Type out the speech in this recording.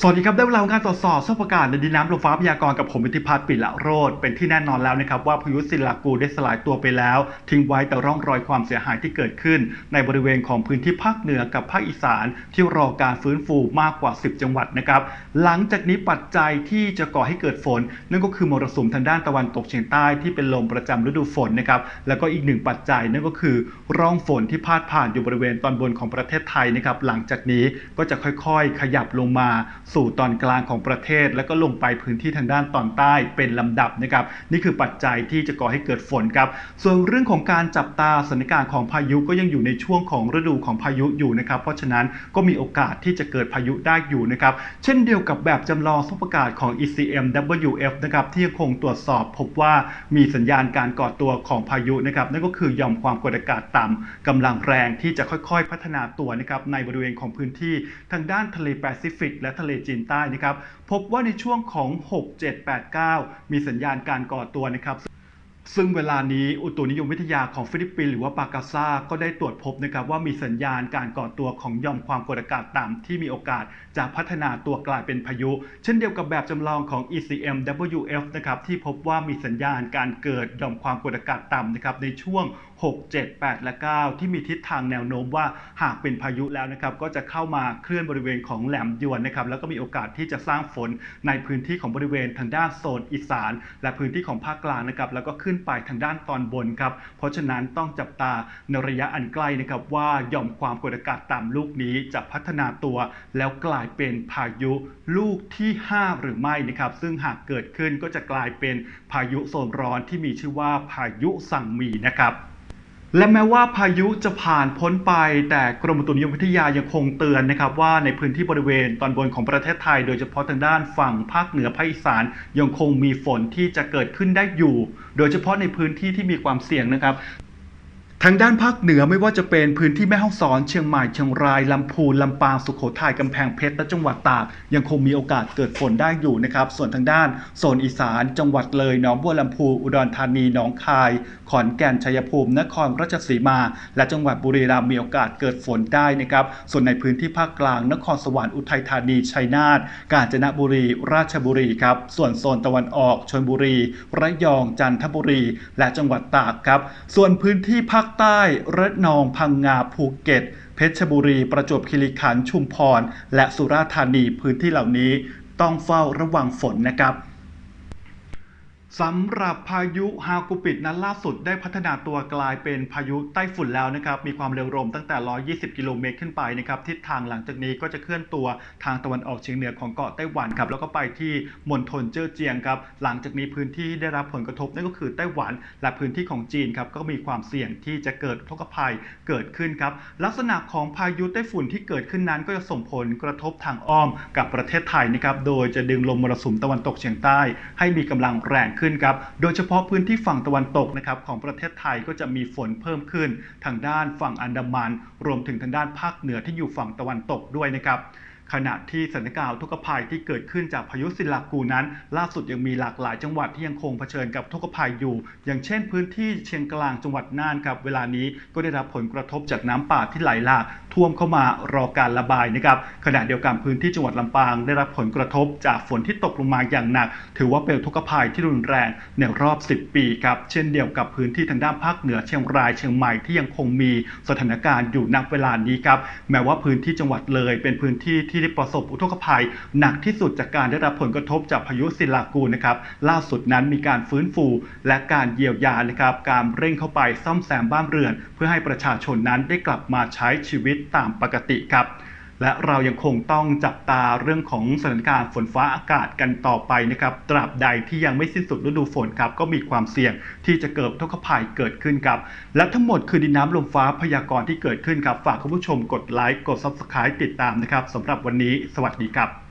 สวัสดีครับ ได้เวลาของการตรวจสอบสภาพอากาศในดินน้ำลมฟ้าพยากรณ์กับผมอิทธิพัฒน์ปิละโรดเป็นที่แน่นอนแล้วนะครับว่าพายุซิลากูได้สลายตัวไปแล้ว ทิ้งไว้แต่ร่องรอยความเสียหายที่เกิดขึ้น ในบริเวณของพื้นที่ภาคเหนือกับภาคอีสานที่รอการฟื้นฟูมากกว่า 10 จังหวัดนะครับหลังจากนี้ปัจจัยที่จะก่อให้เกิดฝน นั่นก็คือมรสุมทางด้านตะวันตกเฉียงใต้ที่เป็นลมประจำฤดูฝนนะครับแล้วก็อีกหนึ่งปัจจัยนั่นก็คือ ร่องฝนที่พาดผ่านอยู่บริเวณตอนบนของประเทศไทยนะครับหลังจากนี้ก็จะค่อยๆ ขยับลงมาสู่ตอนกลางของประเทศ แล้วก็ลงไปพื้นที่ทางด้านตอนใต้เป็นลำดับนะครับ นี่คือปัจจัยที่จะก่อให้เกิดฝนครับ ส่วนเรื่องของการจับตาสถานการณ์ของพายุก็ยังอยู่ในช่วงของฤดูของพายุอยู่นะครับ เพราะฉะนั้นก็มีโอกาสที่จะเกิดพายุได้อยู่นะครับ เช่นเดียวกับแบบจำลองสภาพอากาศของ ECM WF นะครับที่ยังคงตรวจสอบพบว่ามีสัญญาณการก่อตัวของพายุนะครับนั่นก็คือย่อมความกดอากาศต่ำกำลังแรงที่จะค่อยๆ พัฒนาตัวนะครับในบริเวณของพื้นที่ทางด้านทะเลแปซิฟิก และทะเลจีนใต้นะครับ พบว่าในช่วงของ 6 7 8 9 มีสัญญาณการก่อตัวนะครับซึ่งเวลานี้อุตุนิยมวิทยาของฟิลิปปินส์หรือว่าปากาซาก็ได้ตรวจพบนะครับว่ามีสัญญาณการก่อตัวของย่อมความกดอากาศต่ำที่มีโอกาสจะพัฒนาตัวกลายเป็นพายุ เช่นเดียวกับแบบจำลองของ ECM WF นะครับที่พบว่ามีสัญญาณการเกิดย่อมความกดอากาศต่ำนะครับในช่วง 6 7 8 และ 9 ที่มีทิศทางแนวโน้มว่าหากเป็นพายุแล้วนะครับก็จะเข้ามาเคลื่อนบริเวณของแหลมยวนนะครับแล้วก็มีโอกาสที่จะสร้างฝนในพื้นที่ของบริเวณทางด้านโซนอีสาน และพื้นที่ของภาคกลางนะครับแล้วก็ขึ้นไปทางด้านตอนบนครับเพราะฉะนั้นต้องจับตาในระยะอันใกล้นะครับว่าหย่อมความกดอากาศต่ำลูกนี้จะพัฒนาตัว แล้วกลายเป็นพายุลูกที่ 5 หรือไม่นะครับซึ่งหากเกิดขึ้นก็จะกลายเป็นพายุโซนร้อนที่มีชื่อว่าพายุสั่งมีนะครับ และแม้ว่าพายุจะผ่านพ้นไป แต่กรมอุตุนิยมวิทยายังคงเตือนนะครับว่าในพื้นที่บริเวณตอนบนของประเทศไทย โดยเฉพาะทางด้านฝั่งภาคเหนือภาคอีสานยังคงมีฝนที่จะเกิดขึ้นได้อยู่ โดยเฉพาะในพื้นที่ที่มีความเสี่ยงนะครับ ทางด้านภาคเหนือไม่ว่าจะเป็นพื้นที่แม่ฮ่องสอน เชียงใหม่เชียงรายลำพูนลำปางสุโขทัยกำแพงเพชรและจังหวัดตาก ยังคงมีโอกาสเกิดฝนได้อยู่นะครับ ส่วนทางด้านโซนอีสาน จังหวัดเลยหนองบัวลำพูอุดรธานีหนองคาย ขอนแก่นชัยภูมิ นครราชสีมา และจังหวัดบุรีรัมย์มีโอกาสเกิดฝนได้นะครับ ส่วนในพื้นที่ภาคกลาง นครสวรรค์อุทัยธานีชัยนาทกาญจนบุรี ราชบุรีครับส่วนโซนตะวันออกชลบุรี ระยองจันทบุรี และจังหวัดตากครับ ส่วนพื้นที่ภาคคใต้ระนองพังงาภูเก็ต เพชรบุรี ประจวบคีรีขันธ์ชุมพร และสุราษฎร์ธานีพื้นที่เหล่านี้ต้องเฝ้าระวังฝนนะครับ สำหรับพายุฮากุปิดนั้นล่าสุดได้พัฒนาตัวกลายเป็นพายุไต้ฝุ่นแล้วนะครับ มีความเร็วลมตั้งแต่ 120 กิโลเมตรขึ้นไปนะครับ ทิศทางหลังจากนี้ก็จะเคลื่อนตัวทางตะวันออกเฉียงเหนือของเกาะไต้หวันครับ แล้วก็ไปที่มณฑลเจิ้อเจียงครับ หลังจากนี้พื้นที่ได้รับผลกระทบนั่นก็คือไต้หวันและพื้นที่ของจีนครับ ก็มีความเสี่ยงที่จะเกิดอุทกภัยเกิดขึ้นครับ ลักษณะของพายุไต้ฝุ่นที่เกิดขึ้นนั้น ก็จะส่งผลกระทบทางอ้อมกับประเทศไทยนะครับ โดยจะดึงลมมรสุมตะวันตกเฉียงใต้ ให้มีกำลังแรงขึ้นครับ โดยเฉพาะพื้นที่ฝั่งตะวันตกนะครับของประเทศไทยก็จะมีฝนเพิ่มขึ้น ทางด้านฝั่งอันดามัน รวมถึงทางด้านภาคเหนือที่อยู่ฝั่งตะวันตกด้วยนะครับ ขณะที่สถานการณ์อุกภัยที่เกิดขึ้นจากพายุซิลากูนั้น ล่าสุดยังมีหลากหลายจังหวัดที่ยังคงเผชิญกับอุกภัยอยู่ อย่างเช่นพื้นที่เชียงกลางจังหวัดน่านครับเวลานี้ก็ได้รับผลกระทบจากน้ำป่าที่ไหลหลากท่วมเข้ามารอการระบายนะครับขณะเดียวกันพื้นที่จังหวัดลำปางได้รับผลกระทบจากฝนที่ตกลงมาอย่างหนัก ถือว่าเป็นอุกภัยที่รุนแรงในรอบ 10 ปีครับเช่นเดียวกับพื้นที่ทางด้านภาคเหนือเชียงรายเชียงใหม่ที่ยังคงมีสถานการณ์อยู่นับเวลานี้ครับแม้ว่าพื้นที่จังหวัดเลยเป็นพื้นที่ที่ได้ประสบอุทกภัย หนักที่สุดจากการได้รับผลกระทบจากพายุศิลากูนะครับล่าสุดนั้นมีการฟื้นฟูและการเยียวยานะครับการเร่งเข้าไปซ่อมแซมบ้านเรือน เพื่อให้ประชาชนนั้นได้กลับมาใช้ชีวิตตามปกติครับ และเรายังคงต้องจับตาเรื่องของสถานการณ์ฝนฟ้าอากาศกันต่อไปนะครับ ตราบใดที่ยังไม่สิ้นสุดฤดูฝนครับ ก็มีความเสี่ยงที่จะเกิดทุกขภัยเกิดขึ้นครับ และทั้งหมดคือดินน้ำลมฟ้าพยากรณ์ที่เกิดขึ้นครับ ฝากคุณผู้ชมกดไลค์ กด Subscribe ติดตามนะครับสำหรับวันนี้ สวัสดีครับ